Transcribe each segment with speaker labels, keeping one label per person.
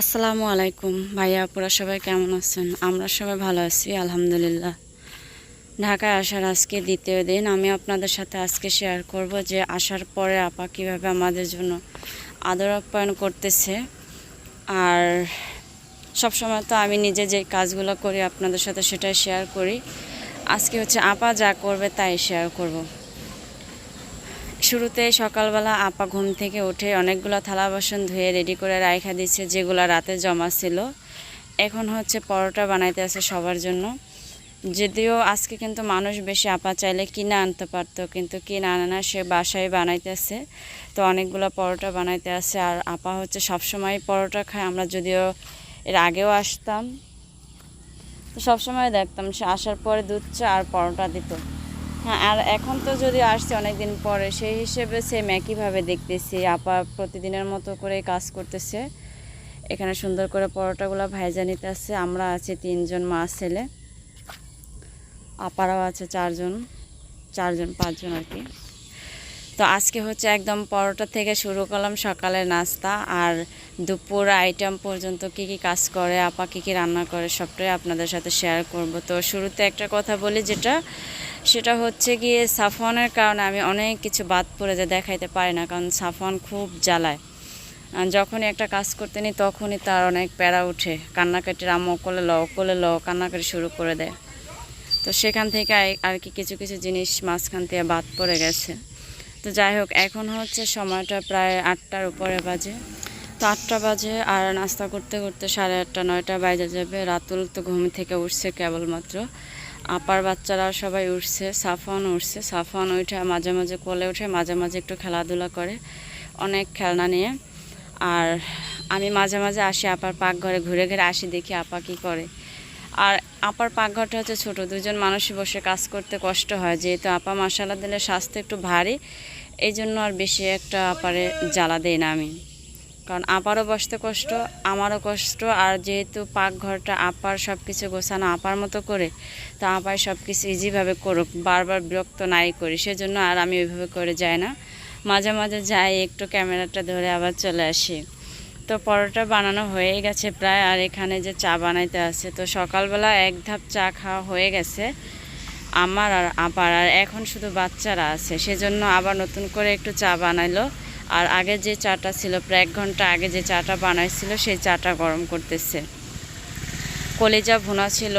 Speaker 1: আসসালামু আলাইকুম। ভাইয়া, আপুরা সবাই কেমন আছেন? আমরা সবাই ভালো আছি, আলহামদুলিল্লাহ। ঢাকায় আসার আজকে দ্বিতীয় দিন। আমি আপনাদের সাথে আজকে শেয়ার করব যে আসার পরে আপা কীভাবে আমাদের জন্য আদর আপ্যায়ন করতেছে। আর সবসময় তো আমি নিজে যে কাজগুলো করি আপনাদের সাথে সেটাই শেয়ার করি। আজকে হচ্ছে আপা যা করবে তাই শেয়ার করব। শুরুতে সকালবেলা আপা ঘুম থেকে উঠে অনেকগুলো থালা বাসন ধুয়ে রেডি করে রাইখা দিচ্ছে যেগুলো রাতে জমা ছিল। এখন হচ্ছে পরোটা বানাইতে আছে সবার জন্য। যদিও আজকে কিন্তু মানুষ বেশি আপা চাইলে কিনে আনতে পারতো, কিন্তু কিনে আনে না, সে বাসায় বানাইতেছে তো অনেকগুলো পরোটা বানাইতে আছে, আর আপা হচ্ছে সবসময় পরোটা খায়। আমরা যদিও এর আগেও আসতাম, তো সবসময় দেখতাম সে আসার পরে দুধ চা আর পরোটা দিত। হ্যাঁ আর এখন তো যদি আসছে অনেক দিন পরে, সেই হিসেবে সেম একইভাবে দেখতেছি। আপা প্রতিদিনের মতো করে কাজ করতেছে। এখানে সুন্দর করে পরোটাগুলো ভাইজা নিতে আসছে আমরা আছি তিনজন মা, ছেলে। আপারাও আছে চারজন চারজন, পাঁচজন আর কি। তো আজকে হচ্ছে একদম পরোটা থেকে শুরু করলাম সকালের নাস্তা আর দুপুর আইটেম পর্যন্ত কি কি কাজ করে, আপা কী কী রান্না করে সবটাই আপনাদের সাথে শেয়ার করব। তো শুরুতে একটা কথা বলি যেটা, সেটা হচ্ছে গিয়ে সাফওয়ানের কারণে আমি অনেক কিছু বাদ পড়ে যে দেখাইতে পারি না, কারণ সাফওয়ান খুব জ্বালায়। যখনই একটা কাজ করতে নিই তখনই তার অনেক প্যারা উঠে, কান্নাকাটির আম্মু কোলে ল কোলে ল, কান্নাকাটি শুরু করে দেয়। তো সেখান থেকে আর কি কিছু কিছু জিনিস মাঝখান থেকে বাদ পড়ে গেছে। তো যাই হোক, এখন হচ্ছে সময়টা প্রায় আটটার উপরে বাজে। তো আটটা বাজে আর নাস্তা করতে করতে সাড়ে আটটা, নয়টা বাজে যাবে। রাতুল তো ঘুম থেকে উঠছে কেবলমাত্র। আপার বাচ্চারা সবাই উঠছে সাফান উঠছে। সাফান উঠে মাঝে মাঝে কোলে উঠে মাঝে মাঝে একটু খেলাধুলা করে অনেক খেলনা নিয়ে। আর আমি মাঝে মাঝে আসি আপার পাকঘরে, ঘুরে ঘুরে আসি, দেখি আপা কী করে। আর আপার পাকঘরটা হচ্ছে ছোট, দুজন মানুষ বসে কাজ করতে কষ্ট হয়। যেহেতু আপা মশালা দিলে স্বাস্থ্য একটু ভারী এই জন্য আর বেশি একটা আপারে জ্বালা দেই না আমি। কারণ আপারও বসতে কষ্ট, আমারও কষ্ট, আর যেহেতু পাকঘরটা আপার সব কিছু গোছানো আপার মতো করে, তো আপার সব কিছু ইজিভাবে করুক, বারবার বিরক্ত নাই করি, সেজন্য আর আমি ওইভাবে করে যাই না। মাঝে মাঝে যাই, একটু ক্যামেরাটা ধরে আবার চলে আসি। তো পরোটা বানানো হয়ে গেছে প্রায়, আর এখানে যে চা বানাইতে আছে, তো সকালবেলা এক ধাপ চা খাওয়া হয়ে গেছে। আমার আর আপার, আর এখন শুধু বাচ্চারা আছে। সেজন্য আবার নতুন করে একটু চা বানাইলো। আর আগে যে চাটা ছিল, প্রায় এক ঘণ্টা আগে যে চাটা বানাইছিল, সেই চাটা গরম করতেছে। কলিজা ভুনা ছিল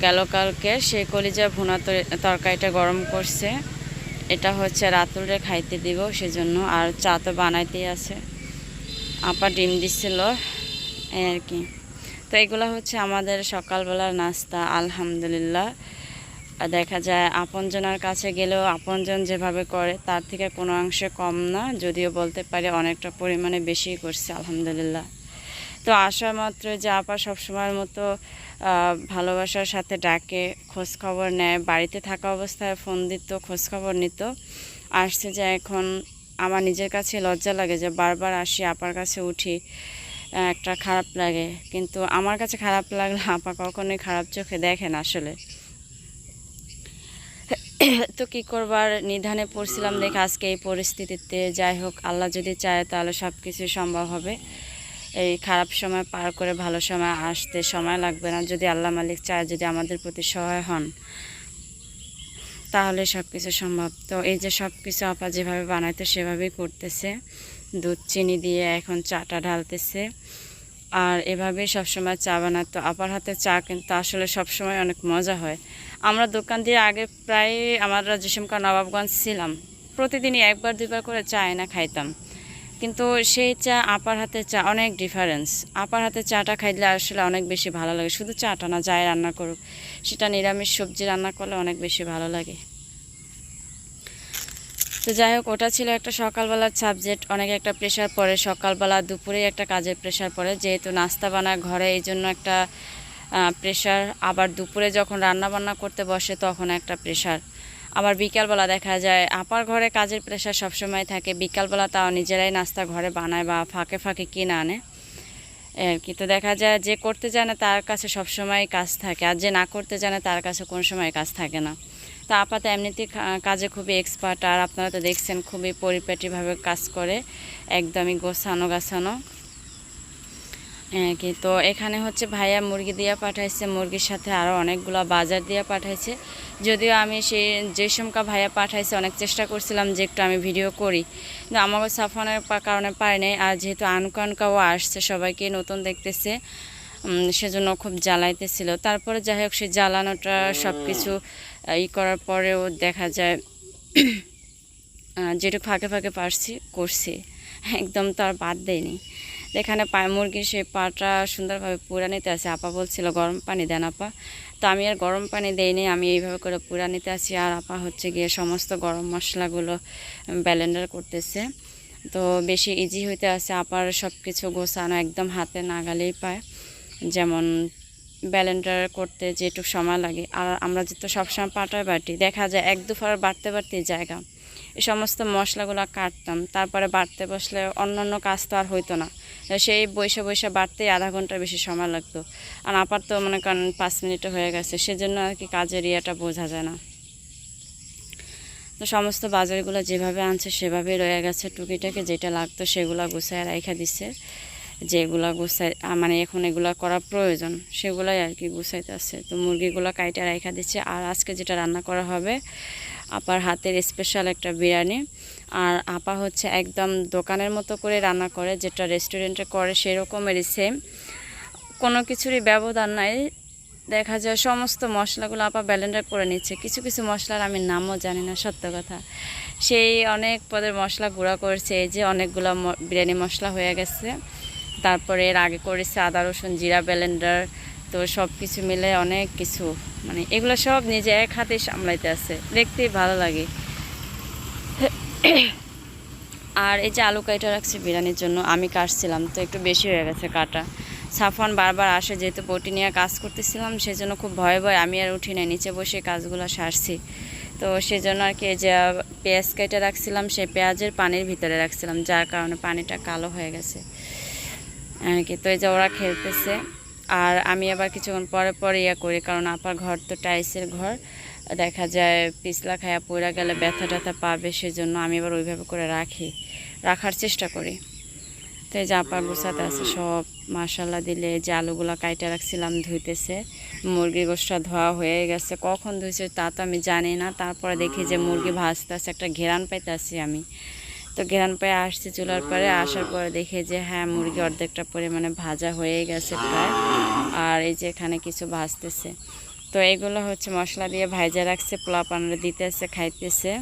Speaker 1: গেল কালকে। সেই কলিজা ভুনা তরি- তরকারিটা গরম করছে। এটা হচ্ছে রাতুলরে খাইতে দিব, সেজন্য আর চা তো বানাইতেই আছে। আপা ডিম দিছিল, এই আর কি। তো এগুলো হচ্ছে আমাদের সকালবেলার নাস্তা, আলহামদুলিল্লাহ। দেখা যায় আপনজনের কাছে গেলেও আপনজন যেভাবে করে, তার থেকে কোনো অংশে কম না। যদিও বলতে পারি অনেকটা পরিমাণে বেশি করছে, আলহামদুলিল্লাহ। তো আসা মাত্র যে আপা সবসময়ের মতো ভালোবাসার সাথে ডাকে খোঁজ খবর নেয়, বাড়িতে থাকা অবস্থায় ফোন দিত খোঁজ খবর নিত। আসছে যে এখন আমার নিজের কাছে লজ্জা লাগে যে বারবার আসি, আপার কাছে উঠি একটা খারাপ লাগে। কিন্তু আমার কাছে খারাপ লাগলে আপা কখনোই খারাপ চোখে দেখেন আসলে। তো কী করবার? নিধানে পড়ছিলাম দেখে আজকে এই পরিস্থিতিতে। যাই হোক, আল্লাহ যদি চায় তাহলে সব কিছুই সম্ভব হবে। এই খারাপ সময় পার করে ভালো সময় আসতে সময় লাগবে না। যদি আল্লাহ মালিক চায়, যদি আমাদের প্রতি সহায় হন, তাহলে সব কিছু সম্ভব। তো এই যে সব কিছু আপা যেভাবে বানাইতে সেভাবেই করতেছে। দুধ, চিনি দিয়ে এখন চাটা ঢালতেছে। আর এভাবেই সবসময় চা বানাতো আপার হাতে চা কিন্তু আসলে সবসময় অনেক মজা হয়। আমরা দোকান দিয়ে আগে প্রায় আমরা যেসমকার নবাবগঞ্জ ছিলাম। প্রতিদিনই একবার দুবার করে চা এনে খাইতাম। কিন্তু সেই চা, আপার হাতে চা অনেক ডিফারেন্স আপার হাতে চাটা খাইলে আসলে অনেক বেশি ভালো লাগে। শুধু চাটা না, যাই রান্না করুক, সেটা নিরামিষ সবজি রান্না করলে অনেক বেশি ভালো লাগে। তো যাই হোক, ওটা ছিল একটা সকালবেলার সাবজেক্ট অনেক একটা প্রেশার পড়ে, সকালবেলা দুপুরে একটা কাজের প্রেশার পড়ে। যেহেতু নাস্তা বানায়, ঘরে এই জন্য একটা প্রেশার আবার দুপুরে যখন রান্না বান্না করতে বসে, তখন একটা প্রেশার আবার বিকালবেলা দেখা যায়, আপার ঘরে কাজের প্রেশার সবসময় থাকে। বিকালবেলা তাও নিজেরাই নাস্তা ঘরে বানায় বা ফাঁকে ফাঁকে কিনে আনে। এই আর কি, তো দেখা যায় যে করতে জানে, তার কাছে সবসময় কাজ থাকে। আর যে না করতে জানে, তার কাছে কোনো সময় কাজ থাকে না। তো কা- কাজে খুবই এক্সপার্ট আর আপনারা তো দেখছেন খুবই পরিপাটিভাবে কাজ করে, একদমই গোছানো গাছানো। হ্যাঁ তো এখানে হচ্ছে ভাইয়া মুরগি দিয়ে পাঠাইছে, মুরগির সাথে আরও অনেকগুলো বাজার দিয়ে পাঠাইছে। যদিও আমি সেই যে সমকা ভাইয়া পাঠাইছে, অনেক চেষ্টা করছিলাম যে একটু আমি ভিডিও করি। কিন্তু আমাকে সাফানের কারণে পারি নাই, আর যেহেতু আনকা আনকাও আসছে, সবাইকে নতুন দেখতেছে। সেজন্য খুব জ্বালাইতেছিল। তারপরে যাই হোক, সেই জ্বালানোটা সব কিছু ই করার পরেও দেখা যায় যেটুকু ফাঁকে ফাঁকে পারছি, করছি। একদম তো আর বাদ দেয়নি এখানে পা, মুরগির সেই পাটা সুন্দরভাবে পুরা নিতে আছে। আপা বলছিল, গরম পানি দেন আপা। তো আমি আর গরম পানি দেইনি, আমি এইভাবে করে পুরা নিতে আছি। আর আপা হচ্ছে গিয়ে সমস্ত গরম মশলাগুলো ব্যালেন্ডার করতেছে। তো বেশি ইজি হইতে আছে, আপার সব কিছু গোছানো একদম হাতে নাগালেই পায়। যেমন ব্যালেন্ডার করতে যেটুকু সময় লাগে। আর আমরা যেহেতু সবসময় পাটায় বাটি, দেখা যায় এক দুফার বাড়তে বাড়তে জায়গা। এই সমস্ত মশলাগুলো কাটতাম, তারপরে বাড়তে বসলে অন্য অন্য কাজ তো আর হইতো না। সেই বৈশা বৈশা বাড়তেই আধা ঘণ্টার বেশি সময় লাগতো। আর আপার তো মনে করেন পাঁচ মিনিটে হয়ে গেছে, সেজন্য আর কি কাজের ইয়েটা বোঝা যায় না। তো সমস্ত বাজারগুলো যেভাবে আনছে সেভাবেই রয়ে গেছে, টুকিটাকে যেটা লাগতো সেগুলো গুছায় রাইখা দিচ্ছে যেগুলা গুছাই মানে এখন এগুলা করা প্রয়োজন, সেগুলাই আর কি গুছাইতে আছে তো মুরগিগুলো কাইটা রাইখা দিচ্ছে। আর আজকে যেটা রান্না করা হবে, আপার হাতের স্পেশাল একটা বিরিয়ানি। আর আপা হচ্ছে একদম দোকানের মতো করে রান্না করে, যেটা রেস্টুরেন্টে করে সেরকমেরই সেম কোনো কিছুরই ব্যবধান নাই। দেখা যায় সমস্ত মশলাগুলো আপা ব্যালেন্ডার করে নিচ্ছে। কিছু কিছু মশলার আমি নামও জানি না, সত্য কথা। সেই অনেক পদের মশলা গুঁড়া করেছে, এই যে অনেকগুলো বিরিয়ানি মশলা হয়ে গেছে। তারপরে এর আগে করেছে আদা, রসুন, জিরা ব্যালেন্ডার তো সব কিছু মিলে অনেক কিছু। মানে এগুলো সব নিজে এক হাতে সামলাইতে আছে। দেখতেই ভালো লাগে। আর এই যে আলু কাইটা রাখছি বিরিয়ানির জন্য, আমি কাটছিলাম, তো একটু বেশি হয়ে গেছে কাটা। সাফন বারবার আসে, যেহেতু বটি নিয়ে কাজ করতেছিলাম, সেজন্য খুব ভয় ভয় আমি আর উঠি নাই, নিচে বসে কাজগুলো সারছি। তো সেজন্য আর কি যে পেঁয়াজ কেটে রাখছিলাম, সেই পেঁয়াজের পানির ভিতরে রাখছিলাম, যার কারণে পানিটা কালো হয়ে গেছে। কি, তো এই যে ওরা খেলতেছে। আর আমি আবার কিছুক্ষণ পরে পরে ইয়া করি, কারণ আপার ঘর তো টাইসের ঘর। দেখা যায় পিছলা খায়া পড়া গেলে ব্যথা ট্যাথা পাবে, সেজন্য আমি আবার ওইভাবে করে রাখি, রাখার চেষ্টা করি। তো এই যে আপার গুছাতে আছে সব মাসাল্লা দিলে যে আলুগুলো কাইটা রাখছিলাম, ধুইতেছে। মুরগি গোষ্ঠটা ধোয়া হয়ে গেছে, কখন ধুইছে তা তো আমি জানি না। তারপরে দেখি যে মুরগি ভাজতে একটা ঘেরান পাইতেছি আমি। তো ঘেরান পায়ে আসছি চুলার পরে, আসার পরে দেখি যে হ্যাঁ মুরগি অর্ধেকটা পরিমাণে ভাজা হয়ে গেছে প্রায়। আর এই যে এখানে কিছু ভাজতেছে। তো এগুলো হচ্ছে মশলা দিয়ে ভাজা রাখছে পোলা পানরে দিতেছে, খাইতেছে।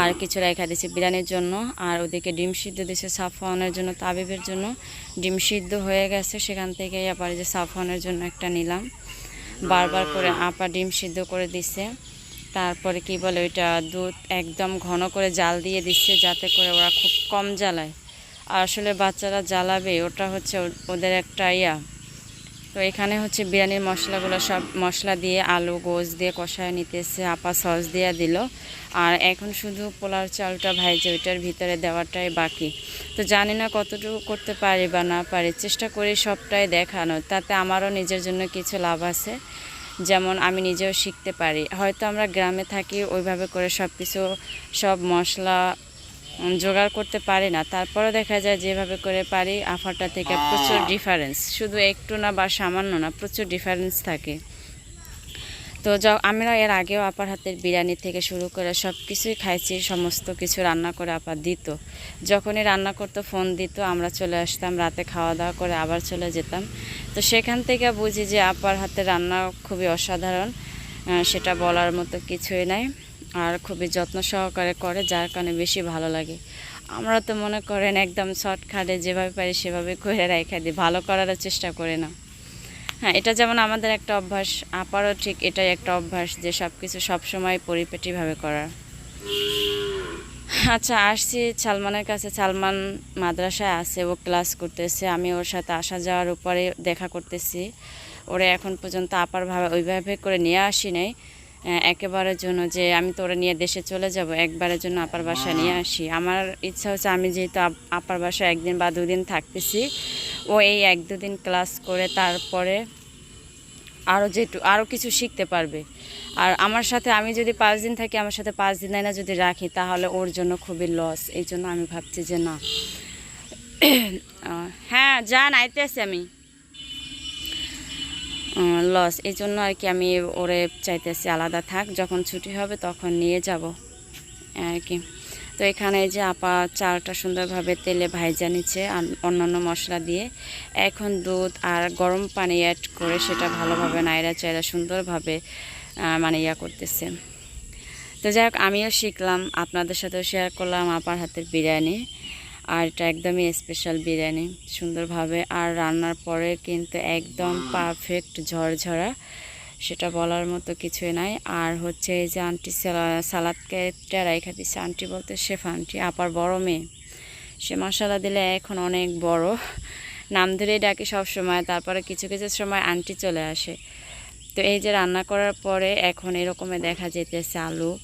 Speaker 1: আর কিছু রেখা দিয়েছে বিরিয়ানির জন্য। আর ওদিকে ডিম সিদ্ধ দিয়েছে সাফওয়ানের জন্য, তাবিবের জন্য। ডিম সিদ্ধ হয়ে গেছে, সেখান থেকে আবার যে সাফওয়ানের জন্য একটা নিলাম। বারবার করে আপা ডিম সিদ্ধ করে দিছে। তারপরে কি বলে ওইটা দুধ একদম ঘন করে জাল দিয়ে দিচ্ছে যাতে করে ওরা খুব কম জ্বালায়। আর আসলে বাচ্চারা জ্বালাবে, ওটা হচ্ছে ওদের একটা ইয়া। তো এখানে হচ্ছে বিরিয়ানির মশলাগুলো সব মশলা দিয়ে আলু গোস দিয়ে কষায় নিতেছে, আপা সস দিয়ে দিল। আর এখন শুধু পোলার চালটা ভাইজে ওইটার ভিতরে দেওয়াটাই বাকি। তো জানি না কতটুকু করতে পারি বা না পারি, চেষ্টা করি সবটাই দেখানো তাতে আমারও নিজের জন্য কিছু লাভ আছে। যেমন আমি নিজেও শিখতে পারি। হয়তো আমরা গ্রামে থাকি ওইভাবে করে সব কিছু সব মশলা জোগাড় করতে পারি না। তারপরে দেখা যায় যেভাবে করে পারি আফারটা থেকে প্রচুর ডিফারেন্স শুধু একটু না বা সামান্য না প্রচুর ডিফারেন্স থাকে। তো য আমরা এর আগেও আপার হাতের বিরিয়ানি থেকে শুরু করে সব কিছুই খাইছি, সমস্ত কিছু রান্না করে আপা দিত। যখনই রান্না করতো, ফোন দিত, আমরা চলে আসতাম, রাতে খাওয়া দাওয়া করে আবার চলে যেতাম। তো সেখান থেকে বুঝি যে আপার হাতের রান্না খুবই অসাধারণ সেটা বলার মতো কিছুই নাই, আর খুবই যত্ন সহকারে করে, যার কারণে বেশি ভালো লাগে। আমরা তো মনে করেন একদম শর্টকাটে যেভাবে পারি সেভাবে করে রেখে দিই, ভালো করার চেষ্টা করে না। হ্যাঁ এটা যেমন আমাদের একটা অভ্যাস, আপারও ঠিক এটাই একটা অভ্যাস যে সব কিছু সবসময় পরিপেটিভাবে করার আচ্ছা আসছি সালমানের কাছে। সালমান মাদ্রাসায় আছে, ও ক্লাস করতেছে। আমি ওর সাথে আসা যাওয়ার উপরে দেখা করতেছি। ওরা এখন পর্যন্ত আপারভাবে ওইভাবে করে নিয়ে আসি নাই। একেবারের জন্য যে আমি তো ওরা নিয়ে দেশে চলে যাব একবারের জন্য আপার বাসা নিয়ে আসি। আমার ইচ্ছা হচ্ছে আমি যেহেতু আপ- আপার বাসা একদিন বা দুদিন থাকতেছি ও এই এক দুদিন ক্লাস করে তারপরে আরও যেটু আরও কিছু শিখতে পারবে। আর আমার সাথে আমি যদি পাঁচ দিন থাকি আমার সাথে পাঁচ দিন না যদি রাখি তাহলে ওর জন্য খুবই লস এই জন্য আমি ভাবছি যে না। হ্যাঁ যান আইতেছি আমি। লস এই জন্য আর কি আমি ওরে চাইতেছি আলাদা থাক, যখন ছুটি হবে তখন নিয়ে যাব, আর কি। তো এখানে যে আপা চালটা সুন্দরভাবে তেলে ভাইজা নিচ্ছে আর অন্যান্য মশলা দিয়ে, এখন দুধ আর গরম পানি অ্যাড করে সেটা ভালোভাবে নাইরা চাইরা সুন্দরভাবে মানে ইয়া করতেছে। তো যাই হোক, আমিও শিখলাম, আপনাদের সাথেও শেয়ার করলাম, আপার হাতের বিরিয়ানি। আর এটা একদমই স্পেশাল বিরিয়ানি সুন্দরভাবে। আর রান্নার পরে কিন্তু একদম পারফেক্ট ঝরঝরা সেটা বলার মতো কিছুই নাই। আর হচ্ছে এই যে আন্টি সালা- সালাদ কেটে রাইখা দিচ্ছে আন্টি বলতে শেফ আন্টি আপার বড় মেয়ে। সে মশলা দিলে এখন অনেক বড়। নাম ধরেই ডাকি সব সময় তারপরে কিছু কিছু সময় আন্টি চলে আসে। তো এই যে রান্না করার পরে এখন এরকমে দেখা যেতেছে আলু।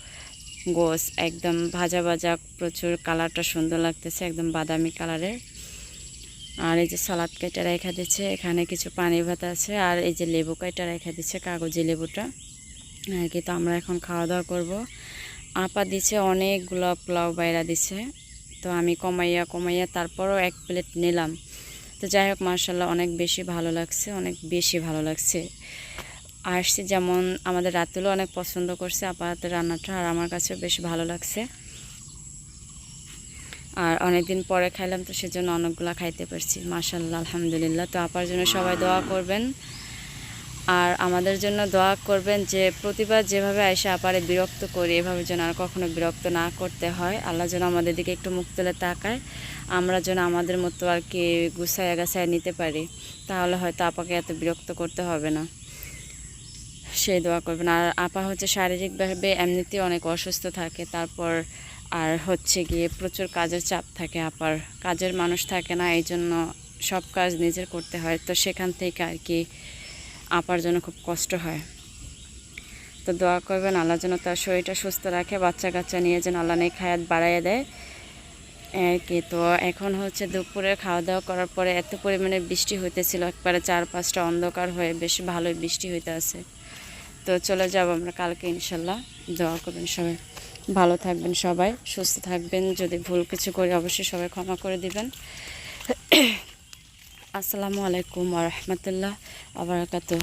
Speaker 1: গোস, একদম ভাজা ভাজা প্রচুর কালারটা সুন্দর লাগতেছে, একদম বাদামি কালারের। আর এই যে সালাদ কেটে রেখা দিচ্ছে, এখানে কিছু পানি ভাত আছে, আর এই যে লেবু কেটে রেখা দিচ্ছে কাগজি লেবুটা। আর কি তো আমরা এখন খাওয়া দাওয়া করব। আপা দিচ্ছে অনেকগুলো পোলাও বাইরা দিচ্ছে তো আমি কমাইয়া কমাইয়া তারপরও এক প্লেট নিলাম। তো যাই হোক মার্শাল্লাহ অনেক বেশি ভালো লাগছে, অনেক বেশি ভালো লাগছে। আসছে, যেমন আমাদের রাতুলও অনেক পছন্দ করছে, আপাতত রান্নাটা আর আমার কাছেও বেশ ভালো লাগছে। আর অনেকদিন পরে খাইলাম তো সেজন্য অনেকগুলো খাইতে পারছি মাশাল্লাহ আলহামদুলিল্লাহ। তো আপার জন্য সবাই দোয়া করবেন। আর আমাদের জন্য দোয়া করবেন যে প্রতিবার যেভাবে আয়সা আপারে বিরক্ত করি, এভাবে যেন আর কখনো বিরক্ত না করতে হয়। আল্লাহ যেন আমাদের দিকে একটু মুখ তুলে তাকায়, আমরা যেন আমাদের মতো আর কি গুছাইয়া গাছায় নিতে পারি। তাহলে হয়তো আপাকে এত বিরক্ত করতে হবে না। সেই দোয়া করবেন। আর আপা হচ্ছে শারীরিকভাবে এমনিতেই অনেক অসুস্থ থাকে। তারপর আর হচ্ছে গিয়ে প্রচুর কাজের চাপ থাকে আপার। কাজের মানুষ থাকে না এই জন্য সব কাজ নিজের করতে হয়। তো সেখান থেকে আর কি আপার জন্য খুব কষ্ট হয়। তো দোয়া করবেন, আল্লাহ যেন তার শরীরটা সুস্থ রাখে বাচ্চা কাচ্চা নিয়ে যেন আল্লাহ নেই খায়াত বাড়াইয়ে দেয়। আর কি, তো এখন হচ্ছে দুপুরে খাওয়া দাওয়া করার পরে এত পরিমাণে বৃষ্টি হইতেছিল, একবারে চার পাঁচটা অন্ধকার হয়ে বেশ ভালোই বৃষ্টি হইতে আছে তো চলে যাব আমরা কালকে, ইনশাল্লাহ। দোয়া করবেন সবাই। ভালো থাকবেন সবাই, সুস্থ থাকবেন। যদি ভুল কিছু করি, অবশ্যই সবাই ক্ষমা করে দিবেন। আসসালামু আলাইকুম রহমতুল্লাহ আবরাকাতু